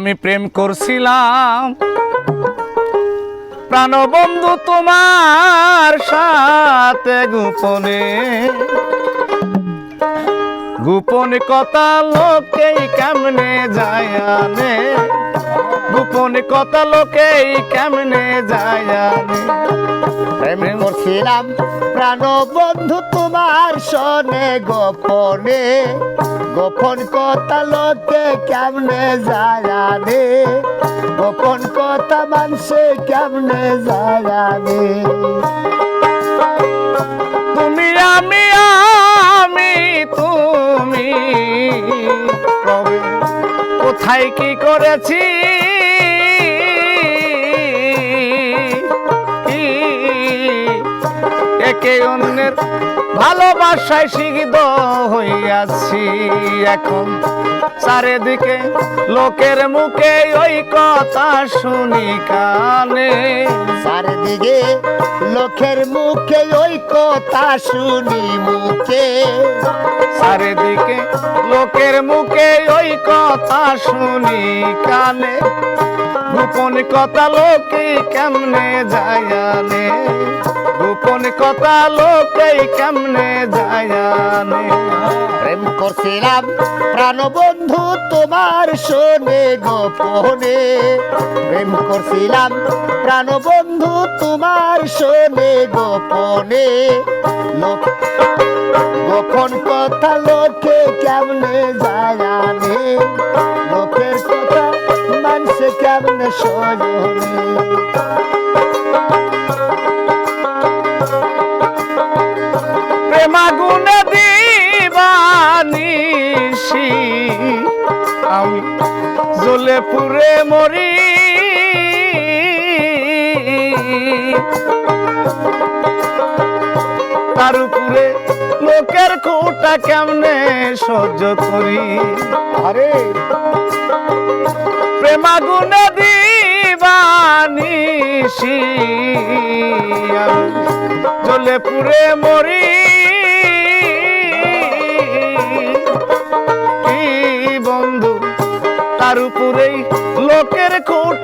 আমি প্রেম করছিলাম। প্রাণবন্ধু তোমার সাথে গোপনে। গোপন কথা লোকেই কেমনে জায়ানে গোপন কথা লোকেই কেমনে জায়ানে করছিলাম প্রাণ বন্ধু তোমার সনে গোপনে। গোপন কথা লোকে কেমনে জানে গোপন কথা মানুষে কেমনে জানে তুমি আমি আমি তুমি। কোথায় কি করেছি? একে অন্যের ভালোবাসায় সিদ্ধ হইয়াছি এখন। চারিদিকে লোকের মুখে ওই কথা শুনি কানে। চারিদিকে লোকের মুখে ওই কথা শুনি মুখে। চারিদিকে লোকের মুখে ওই কথা শুনি কানে। গোপন কথা লোকে কেমনে জায়ানে গোপন কথা লোকে কেমনে জায়ানে প্রেম করছিলাম প্রাণ বন্ধু তোমার শোনে গোপনে। প্রেম করছিলাম প্রাণ বন্ধু তোমার শোনে গোপনে। গোপন কথা লোকে কেমনে জানে? লোকের কথা মানুষে কেমনে শোনে জ্বলে পুরে মরি। তার উপরে লোকের কোটা কেমনে সহ্য করি? আরে। প্রেমাগুনে দিবানিসি জ্বলে পুরে মরি।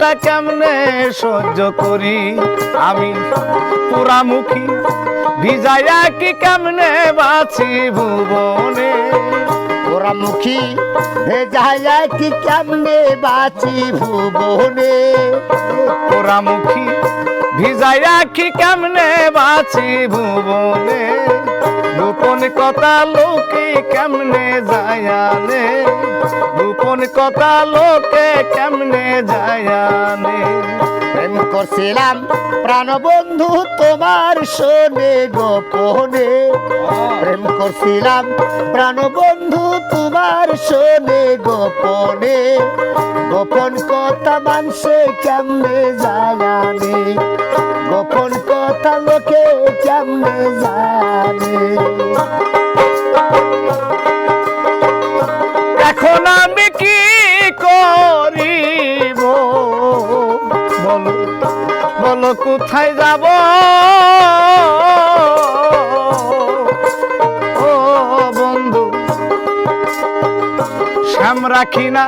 কোটা কেমনে সহ্য করি? আমি পুরামুখী ভিজাইয়া কি কেমনে বাঁচি ভুবনে? ওরা মুখী ভেজাইয়া কি কেমনে বাঁচি ভুবনে? পোড়ামুখী ভিজাইয়া কি কেমনে বাঁচি ভুবনে? গোপন কথা লোকে কেমনে যায়ানে গোপন কথা লোকে কেমনে যায়ানে প্রেম করছিলাম প্রাণ বন্ধু তোমার শোনে গোপনে। প্রেম করছিলাম প্রাণ বন্ধু তোমার শোনে গোপনে। গোপন কথা মানুষে কেমনে জানে গোপন কথা লোকে কেমনে এখন আমি কি করিব? বলো বলো, কোথায় যাব? ও বন্ধু, শ্যাম রাখি না,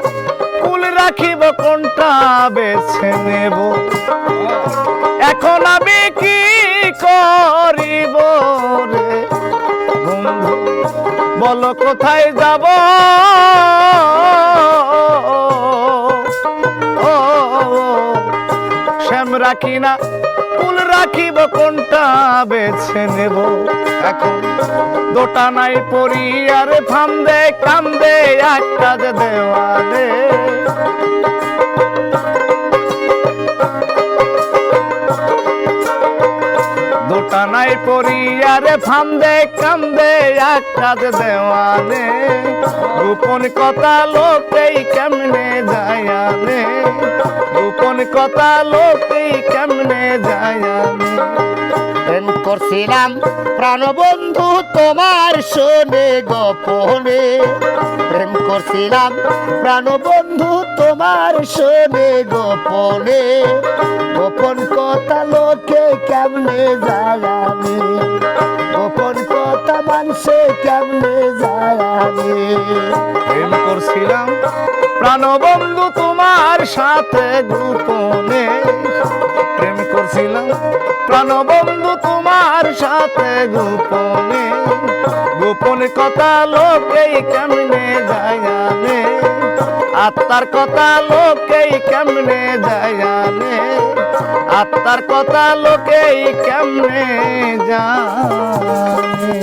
কুল রাখিব, কোনটা বেছে নেব? বলো কোথায় যাব? শ্যাম রাখি না, ফুল রাখিব কোনটা বেছে নেব? এখন দোটা নাই পরি, আর ফান্দে কান্দে, এক যে দেওয়ালে পরি আরে ফান্দে, কান্দে এক কাজ দেওয়ানে। গোপন কথা লোকেই কেমনে যায়ানে গোপন কথা লোকেই কেমনে যায়ানে প্রেম করছিলাম প্রাণবন্ধু তোমার শোনে গোপনে। প্রেম করছিলাম প্রাণবন্ধু তোমার শোনে গোপনে। গোপন কথা লোকে কেমনে জানে? গোপন কথা মানুষে কেমনে জানে? প্রেম করছিলাম, প্রাণবন্ধু তোমার সাথে গোপনে। প্রেম করছিলাম, প্রাণবন্ধু তোমার সাথে গোপনে। গোপন কথা লোকে কেমনে জায়ানে আত্মার কথা লোকেই কেমনে জায়ানে আত্মার কথা লোকেই কেমনে জানে?